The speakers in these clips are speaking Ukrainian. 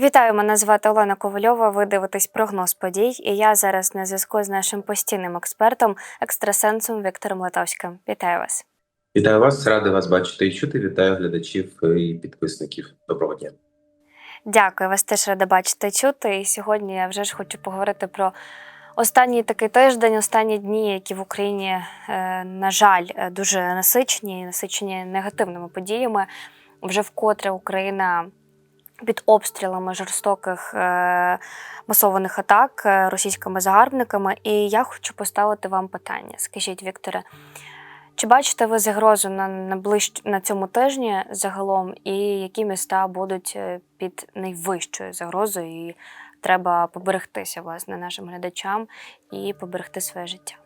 Вітаю, мене звати Олена Ковальова. Ви дивитесь прогноз подій. І я зараз на зв'язку з нашим постійним експертом, екстрасенсом Віктором Литовським. Вітаю вас. Вітаю вас, радий вас бачити і чути. Вітаю глядачів і підписників. Доброго дня. Дякую, вас теж рада бачити і чути. І сьогодні я вже ж хочу поговорити про останній такий тиждень, останні дні, які в Україні, е, на жаль, дуже насичені, насичені негативними подіями. Вже вкотре Україна під обстрілами жорстоких е, масованих атак е, російськими загарбниками. І я хочу поставити вам питання. Скажіть, Вікторе, чи бачите ви загрозу на, на, на цьому тижні загалом, і які міста будуть е, під найвищою загрозою? І треба поберегтися власне нашим глядачам і поберегти своє життя?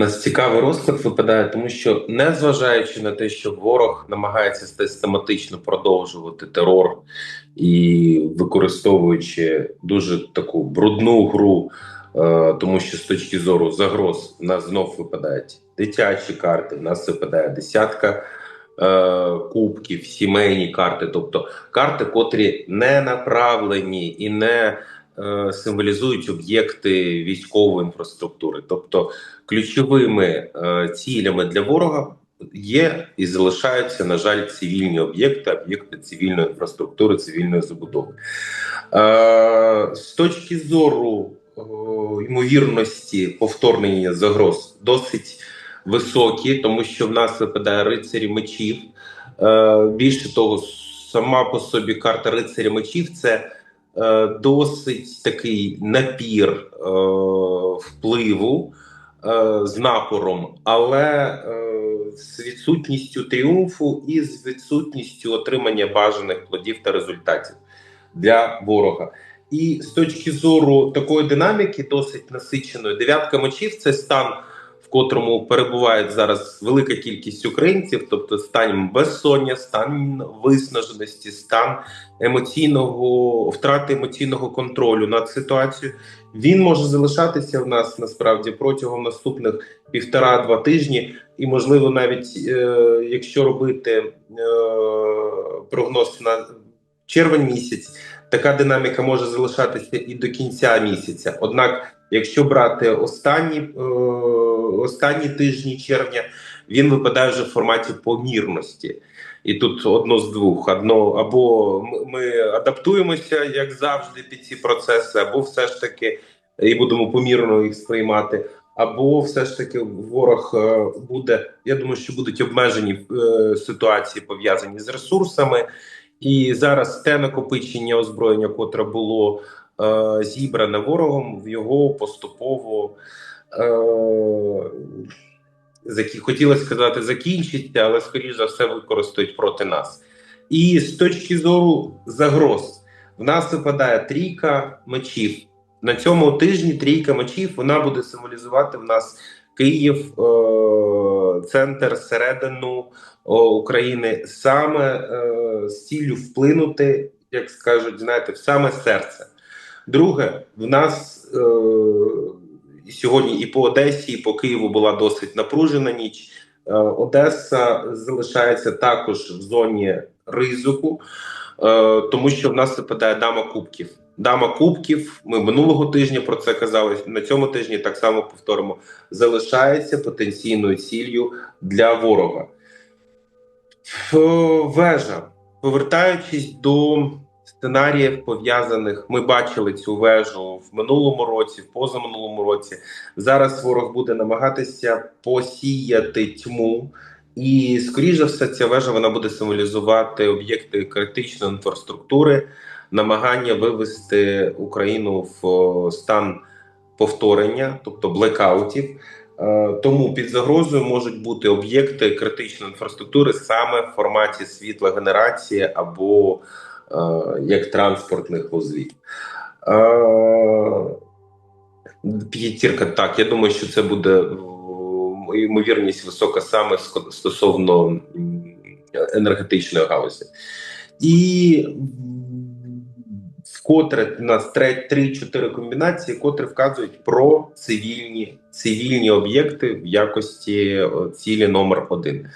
Нас цікавий розклад випадає, тому що незважаючи на те, що ворог намагається систематично продовжувати терор і використовуючи дуже таку брудну гру, е, тому що з точки зору загроз в нас знов випадають дитячі карти, в нас випадає десятка е, кубків, сімейні карти, тобто карти, котрі не направлені і не символізують об'єкти військової інфраструктури, тобто ключовими е, цілями для ворога є і залишаються, на жаль, цивільні об'єкти, об'єкти цивільної інфраструктури, цивільної забудови. Е, з точки зору е, ймовірності повторення загроз досить високі, тому що в нас випадає рицарі мечів. Е, більше того, сама по собі карта рицаря мечів це е, досить такий напір е, впливу е, з напором, але е, з відсутністю тріумфу і з відсутністю отримання бажаних плодів та результатів для ворога. І з точки зору такої динаміки, досить насиченої, дев'ятка мечів це стан, котрому перебуває зараз велика кількість українців, тобто стан безсоння, стан виснаженості, стан емоційного втрати емоційного контролю над ситуацією. Він може залишатися в нас насправді протягом наступних півтора-два тижні, і можливо, навіть е, якщо робити е, прогноз на червень місяць, така динаміка може залишатися і до кінця місяця. Однак, якщо брати останні, е, останні тижні червня, він випадає вже в форматі помірності. І тут одно з двох: одно або ми- адаптуємося, як завжди, під ці процеси, або все ж таки і будемо помірно їх сприймати. Або все ж таки ворог е, буде. Я думаю, що будуть обмежені е, ситуації пов'язані з ресурсами, і зараз те накопичення озброєння, котре було е, зібране ворогом, в його поступово е, хотілося сказати закінчиться, але скоріш за все використають проти нас. І з точки зору загроз, в нас випадає трійка мечів. На цьому тижні трійка мечів вона буде символізувати в нас Київ, е- центр середину України, саме е- з ціллю вплинути, як скажуть, знаєте, в саме серце. Друге, в нас е- сьогодні і по Одесі, і по Києву була досить напружена ніч. Е, Одеса залишається також в зоні ризику, е, тому що в нас випадає дама кубків. Дама кубків. Ми минулого тижня про це казали. На цьому тижні так само повторимо. Залишається потенційною ціллю для ворога. Е, Вежа, повертаючись до сценаріїв пов'язаних, ми бачили цю вежу в минулому році, в позаминулому році. Зараз ворог буде намагатися посіяти тьму, і скоріш за все, ця вежа вона буде символізувати об'єкти критичної інфраструктури, намагання вивести Україну в стан повторення, тобто блекаутів. Е, Тому під загрозою можуть бути об'єкти критичної інфраструктури саме в форматі світлогенерації або як транспортних вузлів. Е, П'ятірка, так. Я думаю, що це буде ймовірність висока саме стосовно енергетичної галузі. І вкотре у нас 3-4 комбінації, котрі вказують про цивільні, цивільні об'єкти в якості е, цілі номер один.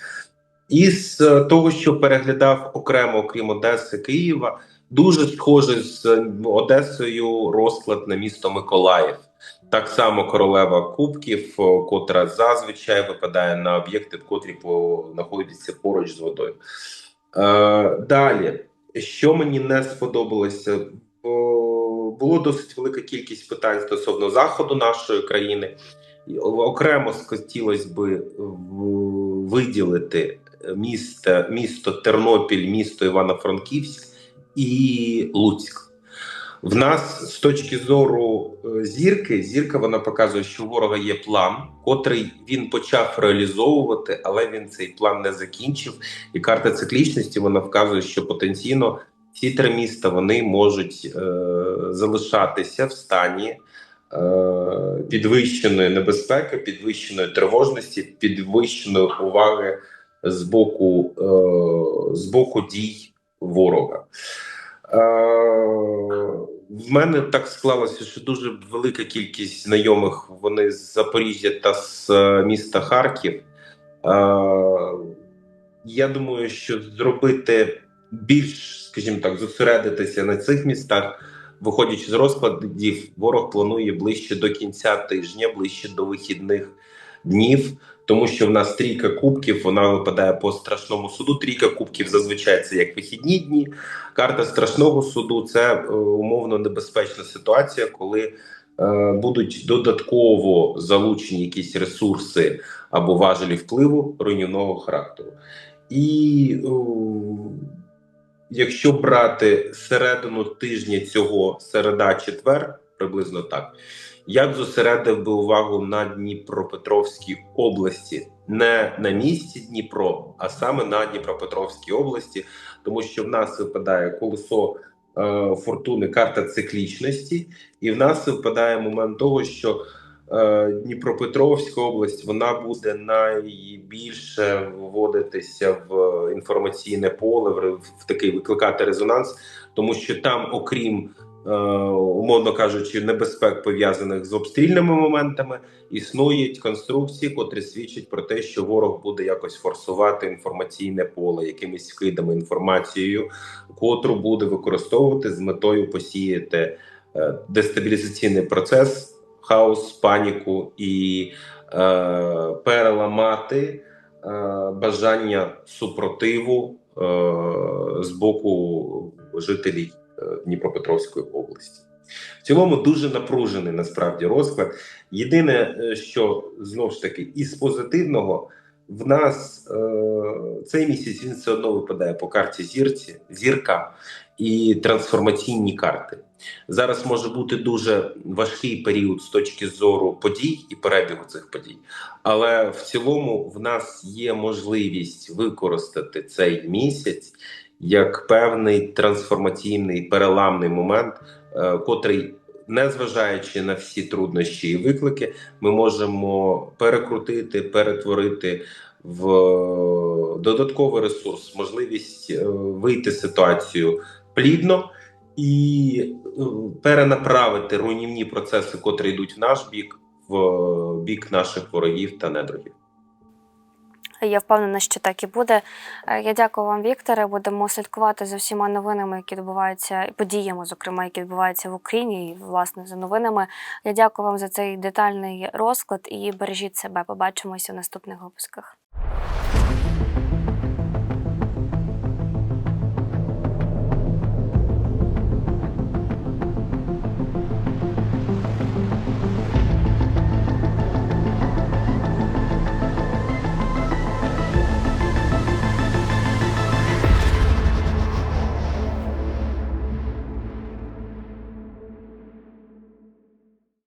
Із е, того, що переглядав окремо, окрім Одеси, Києва, дуже схоже з е, Одесою розклад на місто Миколаїв. Так само королева кубків, котра зазвичай випадає на об'єкти, котрі по, знаходяться поруч з водою. Е, далі, що мені не сподобалося, було досить велика кількість питань стосовно заходу нашої країни. Окремо хотілося би виділити місто, місто Тернопіль, місто Івано-Франківськ і Луцьк. В нас з точки зору е, зірки, зірка вона показує, що у ворога є план, котрий він почав реалізовувати, але він цей план не закінчив. І карта циклічності вона вказує, що потенційно ці три міста вони можуть е, залишатися в стані е, підвищеної небезпеки, підвищеної тривожності, підвищеної уваги з боку, е, з боку дій ворога. Е, в мене так склалося, що дуже велика кількість знайомих вони з Запоріжжя та з е, міста Харків. Я думаю, що зробити більш, скажімо так, зосередитися на цих містах, виходячи з розкладів, ворог планує ближче до кінця тижня, ближче до вихідних днів. Тому що в нас трійка кубків вона випадає по страшному суду. Трійка кубків зазвичай це як вихідні дні. Карта страшного суду це е, умовно небезпечна ситуація, коли е, будуть додатково залучені якісь ресурси або важелі впливу руйнівного характеру. І е, якщо брати середину тижня цього середа-четвер, приблизно так. Я б зосередив би увагу на Дніпропетровській області, не на місті Дніпро, а саме на Дніпропетровській області, тому що в нас випадає колесо е, фортуни, карта циклічності, і в нас випадає момент того, що е, Дніпропетровська область вона буде найбільше вводитися в інформаційне поле, в, в такий викликати резонанс, тому що там, окрім умовно кажучи, небезпек пов'язаних з обстрільними моментами, існують конструкції, котрі свідчать про те, що ворог буде якось форсувати інформаційне поле якимись вкидами інформацією, котру буде використовувати з метою посіяти е, дестабілізаційний процес, хаос, паніку і е, переламати е, бажання супротиву е, з боку жителів. е, Дніпропетровської області. В цілому дуже напружений насправді розклад. Єдине, е, що знову ж таки із позитивного, в нас е, цей місяць він все одно випадає по карті зірці, зірка і трансформаційні карти. Зараз може бути дуже важкий період з точки зору подій і перебігу цих подій, але в цілому в нас є можливість використати цей місяць як певний трансформаційний переламний момент, е, котрий, незважаючи на всі труднощі і виклики, ми можемо перекрутити, перетворити в додатковий ресурс, можливість е, вийти з ситуацію плідно і е, перенаправити руйнівні процеси, котрі йдуть в наш бік, в бік наших ворогів та недругів. Я впевнена, що так і буде. Е, Я дякую вам, Вікторе. Будемо слідкувати за всіма новинами, які відбуваються, і подіями, зокрема, які відбуваються в Україні, і власне за новинами. Я дякую вам за цей детальний розклад і бережіть себе. Побачимося в наступних випусках.